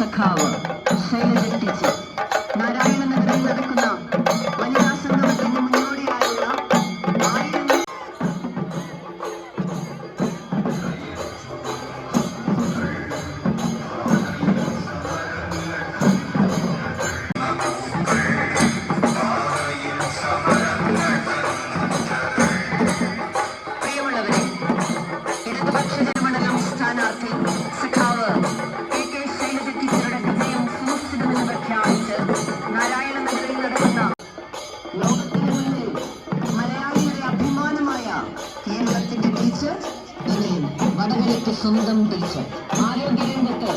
Sakala, Hüseyin Zittici. ഇനി വടകരയ്ക്ക് സ്വന്തം teacher ആരോഗ്യരംഗത്ത്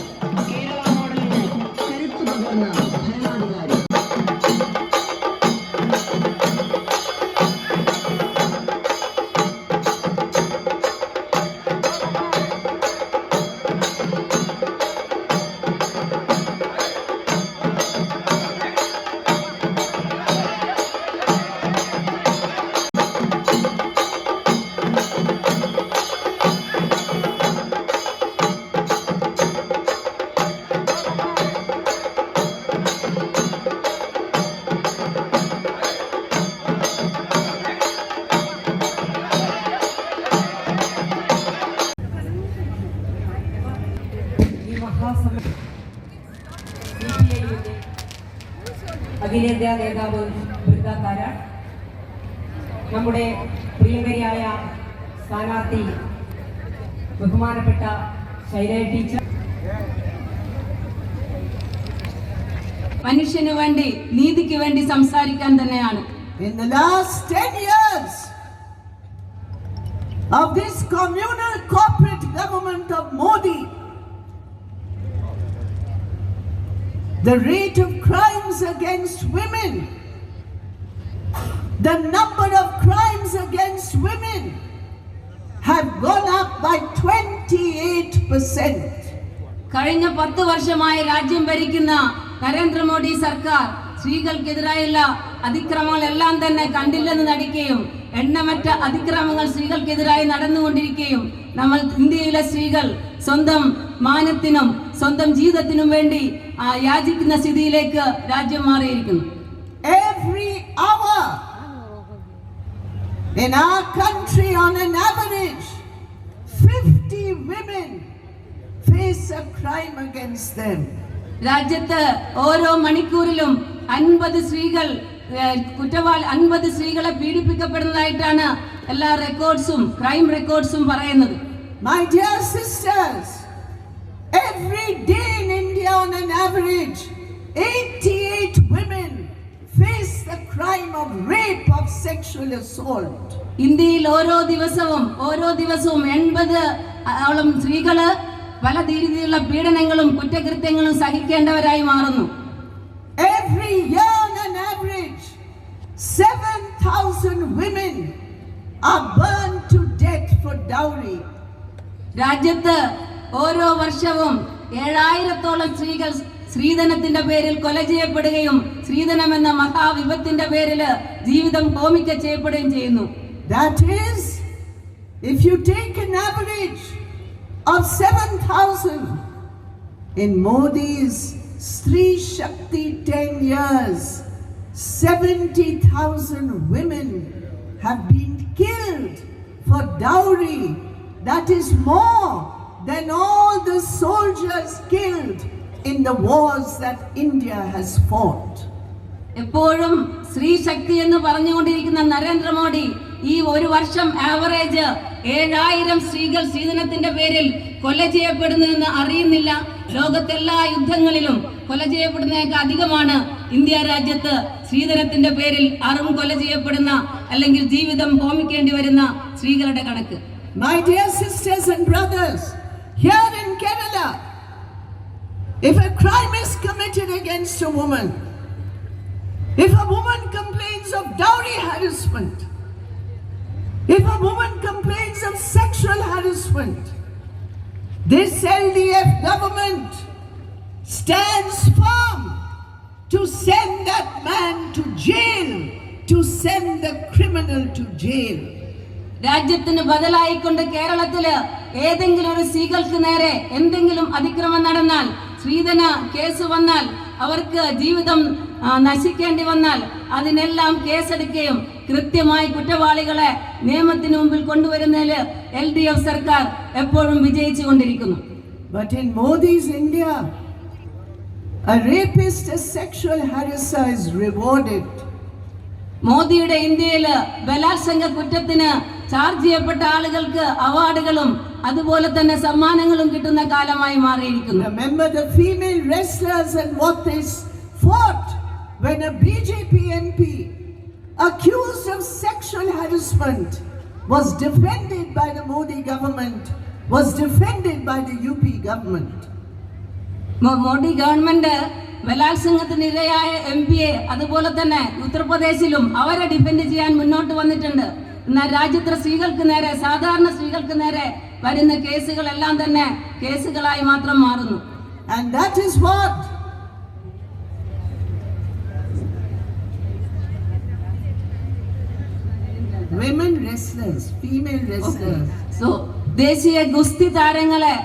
അഖിലേന്ത്യാ നേതാവ് ബൃന്ദ കാരാട്ട് നമ്മുടെ പ്രിയങ്കരിയായ സ്ഥാനാർത്ഥി ബഹുമാനപ്പെട്ട ശൈലയ ടീച്ചർ. മനുഷ്യന് വേണ്ടി നീതിക്ക് വേണ്ടി സംസാരിക്കാൻ തന്നെയാണ്. In the last 10 years of this communal corporate government of Modi, the rate of crimes against women, the number of crimes against women have gone up by 28%. കഴിഞ്ഞ പത്ത് വർഷമായി രാജ്യം ഭരിക്കുന്ന നരേന്ദ്രമോദി സർക്കാർ സ്ത്രീകൾക്കെതിരായുള്ള അതിക്രമങ്ങളെല്ലാം തന്നെ കണ്ടില്ലെന്ന് നടിക്കുകയും എണ്ണമറ്റ അതിക്രമങ്ങൾ സ്ത്രീകൾക്കെതിരായി നടന്നുകൊണ്ടിരിക്കുകയും നമ്മൾ ഇന്ത്യയിലെ സ്ത്രീകൾ സ്വന്തം മാനത്തിനും സ്വന്തം ജീവിതത്തിനും വേണ്ടി യാചിക്കുന്ന സ്ഥിതിയിലേക്ക് രാജ്യം മാറിയിരിക്കുന്നു Every hour in our country, on an average, 50 women face a crime against them. രാജ്യത്ത് ഓരോ മണിക്കൂറിലും അൻപത് സ്ത്രീകൾ കുറ്റവാളി അൻപത് സ്ത്രീകളെ പീഡിപ്പിക്കപ്പെടുന്നതായിട്ടാണ് എല്ലാ റെക്കോർഡ്സും ക്രൈം റെക്കോർഡ്സും പറയുന്നത് my dear sisters every India, on an average, 88 women face the crime of rape, of sexual assault. ഇന്ത്യയിൽ ഓരോ ദിവസവും ഓരോ ദിവസവും എൺപത് ഓളം സ്ത്രീകള് പല രീതിയിലുള്ള പീഡനങ്ങളും കുറ്റകൃത്യങ്ങളും സഹിക്കേണ്ടവരായി മാറുന്നു Every year, on an average, 7,000 women are burned to death for dowry. രാജ്യത്ത് ഓരോ വർഷവും ഏഴായിരത്തോളം സ്ത്രീകൾ സ്ത്രീധനത്തിന്റെ പേരിൽ കൊല ചെയ്യപ്പെടുകയും സ്ത്രീധനം എന്ന മഹാവിപത്തിന്റെ പേരിൽ ജീവിതം ഹോമിക്ക ചെയ്യപ്പെടുകയും ചെയ്യുന്നു That is, if you take an average of 7,000 in Modi's Sri Shakti 10 years, 70,000 women have been killed for dowry. That is more than all the soldiers killed in the wars that India has fought. എപ്പോഴും സ്ത്രീ ശക്തി എന്ന് പറഞ്ഞുകൊണ്ടിരിക്കുന്ന നരേന്ദ്രമോദി ഈ ഒരു വർഷം average ഏഴായിരം സ്ത്രീകൾ സ്ത്രീധനത്തിന്റെ പേരിൽ കൊല ചെയ്യപ്പെടുന്നതെന്ന് അറിയുന്നില്ല ലോകത്തെല്ലാ യുദ്ധങ്ങളിലും കൊല ചെയ്യപ്പെടുന്നതിനേക്കാൾ അധികമാണ് ഇന്ത്യ രാജ്യത്ത് സ്ത്രീധനത്തിന്റെ പേരിൽ അറും കൊല ചെയ്യപ്പെടുന്ന അല്ലെങ്കിൽ ജീവിതം ഹോമിക്കേണ്ടി വരുന്ന സ്ത്രീകളുടെ കണക്ക് My dear sisters and brothers, here in Kerala, if a crime is committed against a woman, if a woman complains of dowry harassment, if a woman complains of sexual harassment, this LDF government stands firm to send that man to jail, to send the criminal to jail. രാജ്യത്തിന് ബദലായിക്കൊണ്ട് കേരളത്തില് ഏതെങ്കിലും ഒരു സ്ത്രീകൾക്ക് നേരെ എന്തെങ്കിലും അതിക്രമം നടന്നാൽ സ്ത്രീധന കേസ് വന്നാൽ അവർക്ക് ജീവിതം നശിക്കേണ്ടി വന്നാൽ അതിനെല്ലാം കേസെടുക്കുകയും കൃത്യമായി കുറ്റവാളികളെ നിയമത്തിന് മുമ്പിൽ കൊണ്ടുവരുന്നതിൽ എൽ ഡി എഫ് സർക്കാർ എപ്പോഴും വിജയിച്ചു കൊണ്ടിരിക്കുന്നു But in Modi's India, a rapist, a sexual harasser is rewarded. മോദിയുടെ ഇന്ത്യയിൽ ബലാത്സംഗ കുറ്റത്തിന് ചാർജ് ചെയ്യപ്പെട്ട ആളുകൾക്ക് അവാർഡുകളും അതുപോലെ തന്നെ സമ്മാനങ്ങളും കിട്ടുന്ന കാലമായി മാറിയിരിക്കുന്നു Remember the female wrestlers and what they fought when a BJP MP accused of sexual harassment was defended by the Modi government, was defended by the UP government. modi Modi government ബലാത്സംഗത്തിന് ഇരയായ M പിയെ അതുപോലെ തന്നെ ഉത്തർപ്രദേശിലും അവരെ defend ചെയ്യാൻ മുന്നോട്ട് വന്നിട്ടുണ്ട് എന്നാൽ രാജ്യത്തെ സ്ത്രീകൾക്ക് നേരെ സാധാരണ സ്ത്രീകൾക്ക് നേരെ വരുന്ന കേസുകളെല്ലാം തന്നെ കേസുകളായി മാത്രം മാറുന്നു. And that is what women wrestlers, female wrestlers, so ദേശീയ ഗുസ്തി താരങ്ങളെ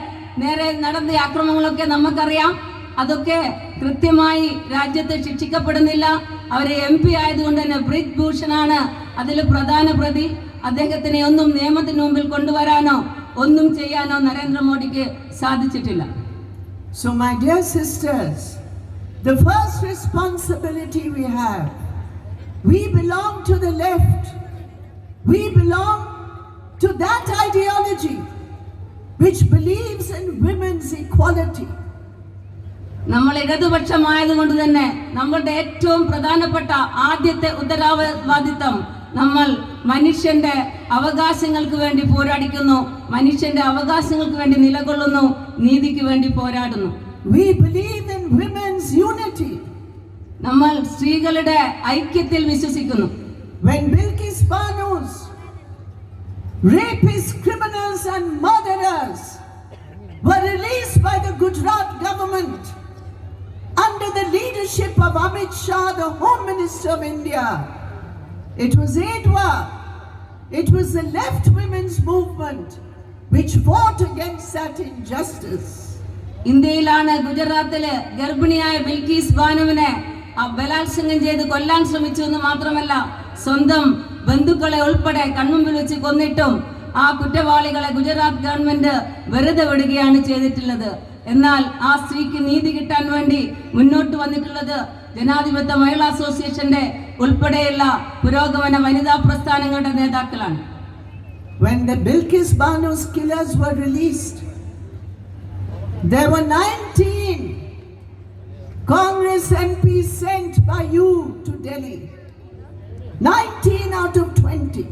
നേരെ നടന്ന ആക്രമണങ്ങളൊക്കെ നമുക്കറിയാം. അതൊക്കെ കൃത്യമായി രാജ്യത്ത് ശിക്ഷിക്കപ്പെടുന്നില്ല. അവരെ എം പി ആയതുകൊണ്ട് തന്നെ ബ്രിജ് ഭൂഷണാണ് അതിൽ പ്രധാന പ്രതി. അദ്ദേഹത്തിനെ ഒന്നും നിയമത്തിന് മുമ്പിൽ കൊണ്ടുവരാനോ ഒന്നും ചെയ്യാനോ നരേന്ദ്രമോദിക്ക് സാധിച്ചിട്ടില്ല So, my dear sisters, the first responsibility we have, we belong to the left. We belong to that ideology which believes in women's equality. നമ്മൾ ഇടതുപക്ഷമായതുകൊണ്ട് തന്നെ നമ്മളുടെ ഏറ്റവും പ്രധാനപ്പെട്ട ആദ്യത്തെ ഉത്തരവാദിത്തം നമ്മൾ മനുഷ്യന്റെ അവകാശങ്ങൾക്ക് വേണ്ടി പോരാടിക്കുന്നു മനുഷ്യന്റെ അവകാശങ്ങൾക്ക് വേണ്ടി നിലകൊള്ളുന്നു നീതിക്ക് വേണ്ടി പോരാടുന്നു നമ്മൾ സ്ത്രീകളുടെ ഐക്യത്തിൽ വിശ്വസിക്കുന്നു under the leadership of Amit Shah, the Home Minister of India. It was Edwa, it was the left women's movement which fought against that injustice. ഇന്ത്യയിലാണ് ഗുജറാത്തിൽ ഗർഭിണിയായ ബിൽക്കീസ് ബാനുവിനെ ബലാത്സംഗം ചെയ്ത് കൊല്ലാൻ ശ്രമിച്ചു എന്ന് മാത്രമല്ല സ്വന്തം ബന്ധുക്കളെ ഉൾപ്പെടെ കൺമുമ്പിൽ വെച്ച് കൊന്നിട്ടും ആ കുറ്റവാളികളെ ഗുജറാത്ത് ഗവൺമെന്റ് വെറുതെ വിടുകയാണ് ചെയ്തിട്ടുള്ളത് എന്നാൽ ആ സ്ത്രീക്ക് നീതി കിട്ടാൻ വേണ്ടി മുന്നോട്ട് വന്നിട്ടുള്ളത് ജനാധിപത്യ മഹിളാ അസോസിയേഷന്റെ ഉൾപ്പെടെയുള്ള പുരോഗമന വനിതാ പ്രസ്ഥാനങ്ങളുടെ നേതാക്കളാണ് When the Bilkis Banu's killers were released, there were 19 Congress MPs sent by you to Delhi. 19 out of 20.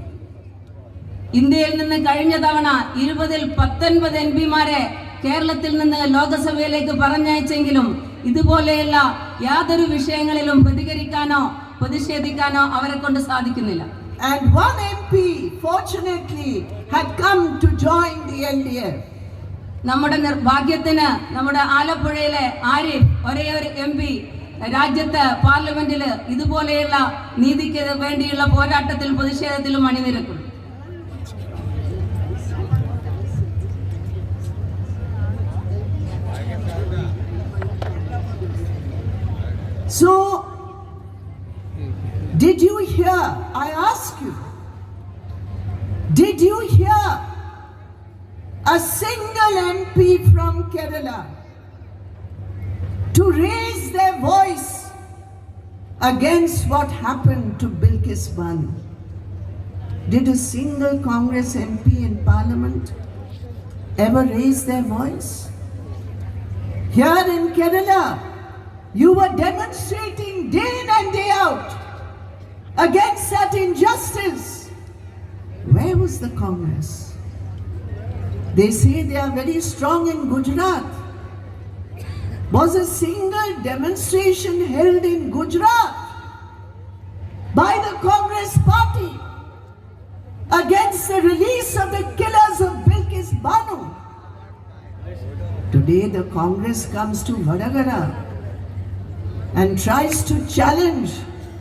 ഇന്ത്യയിൽ നിന്ന് കഴിഞ്ഞ തവണ ഇരുപതിൽ പത്തൊൻപത് എം പിമാരെ കേരളത്തിൽ നിന്ന് ലോകസഭയിലേക്ക് പറഞ്ഞയച്ചെങ്കിലും ഇതുപോലെയുള്ള യാതൊരു വിഷയങ്ങളിലും പ്രതികരിക്കാനോ പ്രതിഷേധിക്കാനോ അവരെ കൊണ്ട് സാധിക്കുന്നില്ല And one MP, fortunately, had come to join the LDF. നമ്മുടെ നിർഭാഗ്യത്തിന് നമ്മുടെ ആലപ്പുഴയിലെ ആരിഫ് ഒരേ ഒരു എം പി രാജ്യത്ത് പാർലമെന്റിൽ ഇതുപോലെയുള്ള നീതിക്ക് വേണ്ടിയുള്ള പോരാട്ടത്തിൽ പ്രതിഷേധത്തിലും അണിനിരക്കും So, did you hear? I ask you, did you hear a single MP from Kerala to raise their voice against what happened to Bilkis Banu? Did a single Congress MP in Parliament ever raise their voice? Here in Kerala, you were demonstrating day in and day out against that injustice. Where was the Congress? They say they are very strong in Gujarat. Was a single demonstration held in Gujarat by the Congress party against the release of the killers of Bilkis Banu? Today the Congress comes to Vadagara and tries to challenge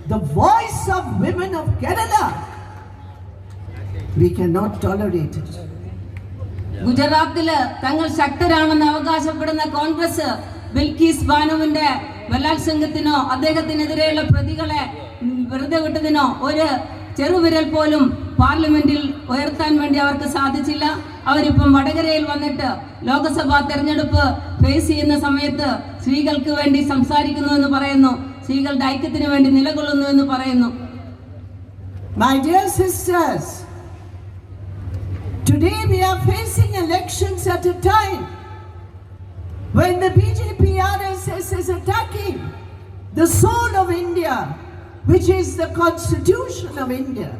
the voice of women of Kerala. We cannot tolerate it. ഗുജറാത്തിൽ തങ്ങൾ ശക്തരാണെന്ന് അവകാശപ്പെടുന്ന കോൺഗ്രസ് ബിൽക്കീസ് ബാനുവിന്റെ ബലാത്സംഗത്തിനോ അദ്ദേഹത്തിനെതിരെയുള്ള പ്രതികളെ വെറുതെ വിട്ടതിനോ ഒരു ചെറുവിരൽ പോലും പാർലമെന്റിൽ ഉയർത്താൻ വേണ്ടി അവർക്ക് സാധിച്ചില്ല. അവരിപ്പം വടകരയിൽ വന്നിട്ട് ലോക്സഭാ തെരഞ്ഞെടുപ്പ് ഫേസ് ചെയ്യുന്ന സമയത്ത് സ്ത്രീകൾക്ക് വേണ്ടി സംസാരിക്കുന്നു എന്ന് പറയുന്നു. സ്ത്രീകളുടെ ഐക്യത്തിന് വേണ്ടി നിലകൊള്ളുന്നു എന്ന് പറയുന്നു. My dear sisters, today we are facing elections at a time when the BJP RSS is attacking the soul of India, which is the constitution of India.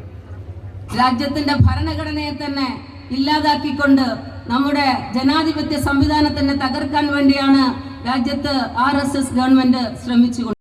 രാജ്യത്തിന്റെ ഭരണഘടനയെ തന്നെ ഇല്ലാതാക്കിക്കൊണ്ട് നമ്മുടെ ജനാധിപത്യ സംവിധാനത്തിനെ തകർക്കാൻ വേണ്ടിയാണ് രാജ്യത്ത് ആർ ഗവൺമെന്റ് ശ്രമിച്ചുകൊണ്ട്